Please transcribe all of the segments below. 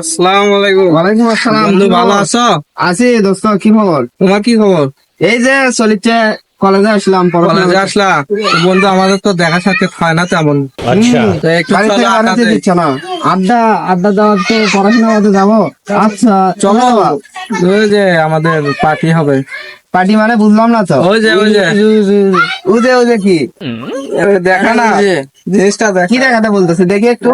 আসসালামু আলাইকুম ওয়ালাইকুম আসসালাম। বন্ধু ভালো আছো? আছি দোস্ত কি খবর? তোমার কি খবর? এই যে চলিচ্ছে কলেজে আসলাম কলেজে করতে। বন্ধু আমাদের তো দেখা সাক্ষাৎ হয় না তেমন। দিচ্ছে না। আড্ডা আড্ডা দেওয়ার তো পড়াশোনা যাব। আচ্ছা চলো। যে আমাদের পার্টি হবে। পার্টি মানে বুঝলাম না তো। ওই যে ওই যে। উদে উদে কি? দেখা না। জিনিসটা দেখ। কি দেখাতে বলতেছে? দেখি একটু।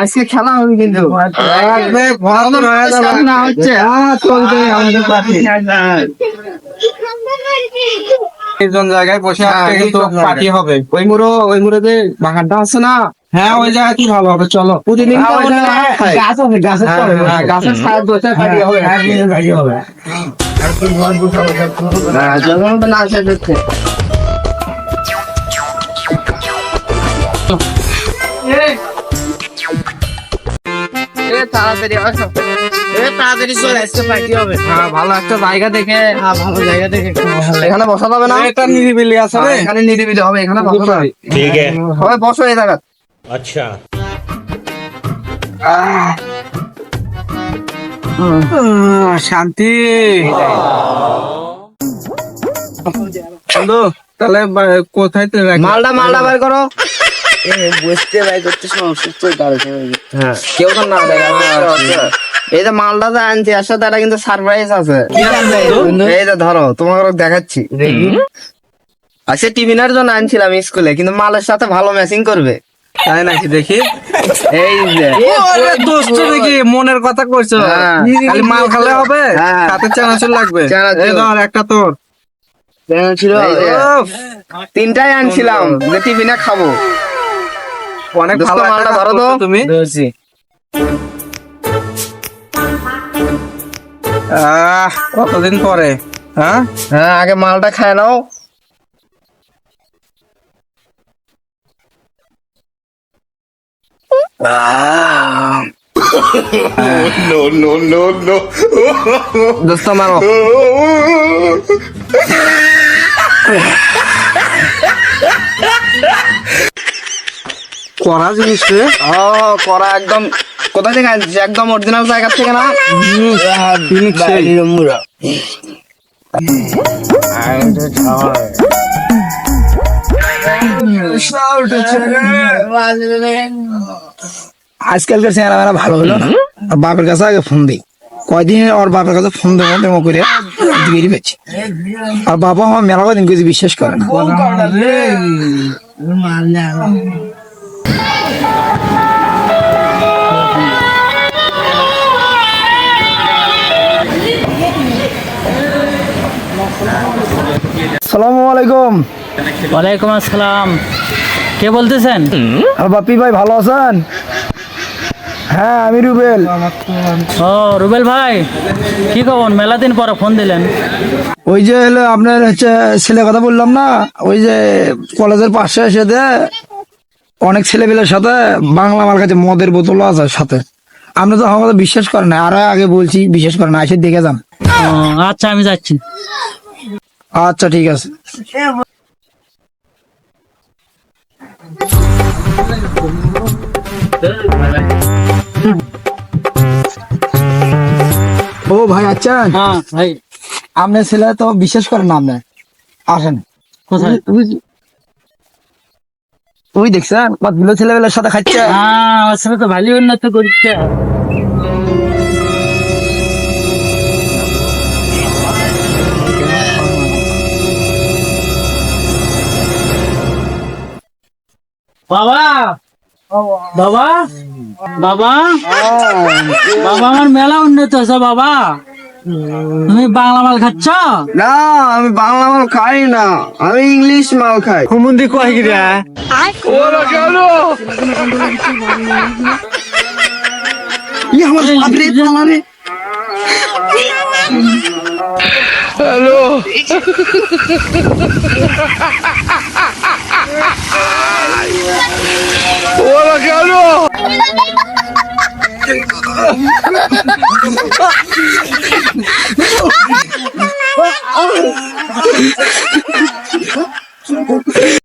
আজকে খেলা হবে কিন্তু। ভরপুর হয়ে যাবে। না হচ্ছে। হ্যাঁ চলবে আমাদের পার্টি। জায়গায় বসে হ্যাঁ, পার্টি হবে। ওই মুড়ো ওই মুড়ো যে বাগানটা আছে না? হ্যাঁ ওই জায়গাতেই ভালো হবে? চলো। প্রতিদিন ভালো একটা জায়গা দেখে। হ্যাঁ, ভালো জায়গা এখানে বসা যাবে না? এটা নিরিবিলি আছে হ্যাঁ, এখানে নিরিবিলি হবে এখানে বসা। যাবে ঠিক আছে। হবে বসো এই জায়গা আচ্ছা। শান্তি। বন্ধু তাহলে কোথায় বার করো। ভাই করতে হ্যাঁ। কেউ তো না আচ্ছা। এই যে মালটা তো আনছি এর সাথে একটা কিন্তু সারপ্রাইজ আছে। এই যে ধরো তোমাকে দেখাচ্ছি। আচ্ছা টিফিনের জন্য আনছিলাম স্কুলে কিন্তু মালের সাথে ভালো ম্যাচিং করবে। তাই নাকি দেখি? এই যে। ওরে দোস্ত দেখি মনের কথা কইছো। হ্যাঁ। খালি মাল খালে হবে? হ্যাঁ। সাথে চানাচুর লাগবে। এই ধর একটা তোর। তিনটাই আনছিলাম। যে টিফিনে খাব। অনেক ভালো মালটা ধরো তো। তুমি। আহ কতদিন পরে? হ্যাঁ? হ্যাঁ আগে মালটা খায় নাও। no, no, no, no. দোস্ত মারো করা জিনিস রে? ও একদম। কোথা থেকে আনছিস? একদম অরিজিনাল জায়গা থেকে না? মুড়া আজকালকার চেহারা মেরা ভালো হলো না। আর বাপের কাছে আগে ফোন দিই। কয়দিন ওর বাপের কাছে ফোন দেবো দেবো করে বেরিয়ে পেয়েছে আর বাবা আমার মেলা কদিন কিছু বিশ্বাস করে না। সালামু আলাইকুম। ওয়ালাইকুম আসসালাম। কে বলতেছেন? আর বাপি ভাই ভালো আছেন? হ্যাঁ আমি রুবেল। ও রুবেল ভাই কি খবর? মেলা দিন পরে ফোন দিলেন। ওই যে হলো আপনার হচ্ছে ছেলে কথা বললাম না? ওই যে কলেজের পাশে এসে দে অনেক ছেলেপেলের সাথে বাংলা আমার কাছে মদের বোতল আছে সাথে। আপনি তো আমার বিশ্বাস করেন না আর আগে বলছি বিশ্বাস করেন না এসে দেখে যান। আচ্ছা আমি যাচ্ছি। আচ্ছা ঠিক আছে। ও ভাই আচ্ছা। হ্যাঁ ভাই। আপনার ছেলে তো বিশ্বাস করেন না আপনি আসেন। কোথায়? ওই দেখছেন কতগুলো ছেলেবেলার সাথে খাচ্ছে। হ্যাঁ ওর সাথে তো ভালোই উন্নত করছে। বাবা! বাবা? বাবা? বাবা আমার মেলা উন্নত হয়েছে বাবা। তুমি বাংলা মাল খাচ্ছ? না আমি বাংলা মাল খাই না। আমি ইংলিশ মাল খাই। হুমুন্দি কয় কি রে? ই আমার বাপরে আমারে